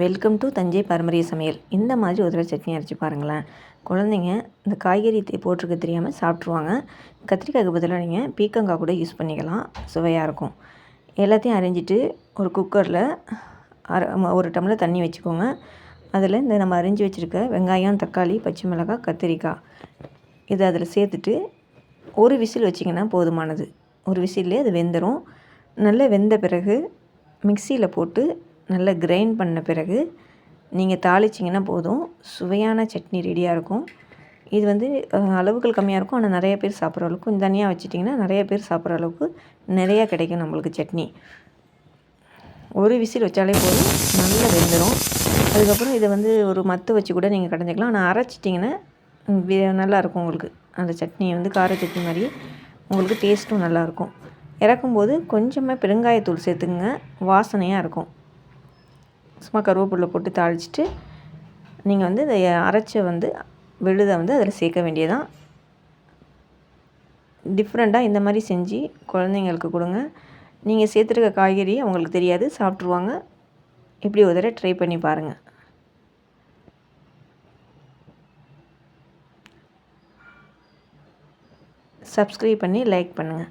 Welcome to Thanjai பாரம்பரிய சமையல். இந்த மாதிரி ஒரு தடவை சட்னி அரைச்சி பாருங்களேன். குழந்தைங்க இந்த காய்கறி போட்டிருக்க தெரியாமல் சாப்பிட்ருவாங்க கத்திரிக்காய்க்கு பதிலாக நீங்கள் பீக்கங்காய் கூட யூஸ் பண்ணிக்கலாம். சுவையாக இருக்கும். எல்லாத்தையும் அரிஞ்சிட்டு ஒரு குக்கரில் அரை ஒரு டம்ளர் தண்ணி வச்சுக்கோங்க. அதில் இந்த நம்ம அரிஞ்சு வச்சுருக்க வெங்காயம் தக்காளி பச்சை மிளகாய் கத்திரிக்காய் இதை அதில் சேர்த்துட்டு ஒரு விசில் வச்சிங்கன்னா போதுமானது. ஒரு விசிலே அது வெந்துடும் நல்லா வெந்த பிறகு மிக்சியில் போட்டு நல்லா கிரைண்ட் பண்ண பிறகு நீங்கள் தாளிச்சிங்கன்னா போதும். சுவையான சட்னி ரெடியாக இருக்கும். இது வந்து அளவுகள் கம்மியாக இருக்கும். ஆனால் நிறைய பேர் சாப்பிட்ற அளவுக்கு தனியாக வச்சிட்டிங்கன்னா நிறைய பேர் சாப்பிட்ற அளவுக்கு நிறையா கிடைக்கும் நம்மளுக்கு சட்னி. ஒரு விசில் வச்சாலே போதும். நல்லா வெந்துடும் அதுக்கப்புறம் இதை வந்து ஒரு மத்து வச்சு கூட நீங்கள் கடைஞ்சிக்கலாம். ஆனால் அரைச்சிட்டிங்கன்னா நல்லாயிருக்கும் உங்களுக்கு. அந்த சட்னி வந்து கார சட்னி மாதிரி உங்களுக்கு டேஸ்ட்டும் நல்லாயிருக்கும் இறக்கும்போது கொஞ்சமாக பெருங்காயத்தூள் சேர்த்துங்க வாசனையாக இருக்கும். சும்மா கருவேப்பிலை போட்டு தாளிச்சிட்டு நீங்கள் வந்து இதை அரைச்ச வந்து விழுதை வந்து அதில் சேர்க்க வேண்டியதான் டிஃப்ரெண்ட்டாக இந்த மாதிரி செஞ்சு குழந்தைங்களுக்கு கொடுங்க. நீங்கள் சேர்த்துருக்க காய்கறி அவங்களுக்கு தெரியாது சாப்பிட்ருவாங்க இப்படி ஒரு தடவை ட்ரை பண்ணி பாருங்கள் சப்ஸ்கிரைப் பண்ணி லைக் பண்ணுங்கள்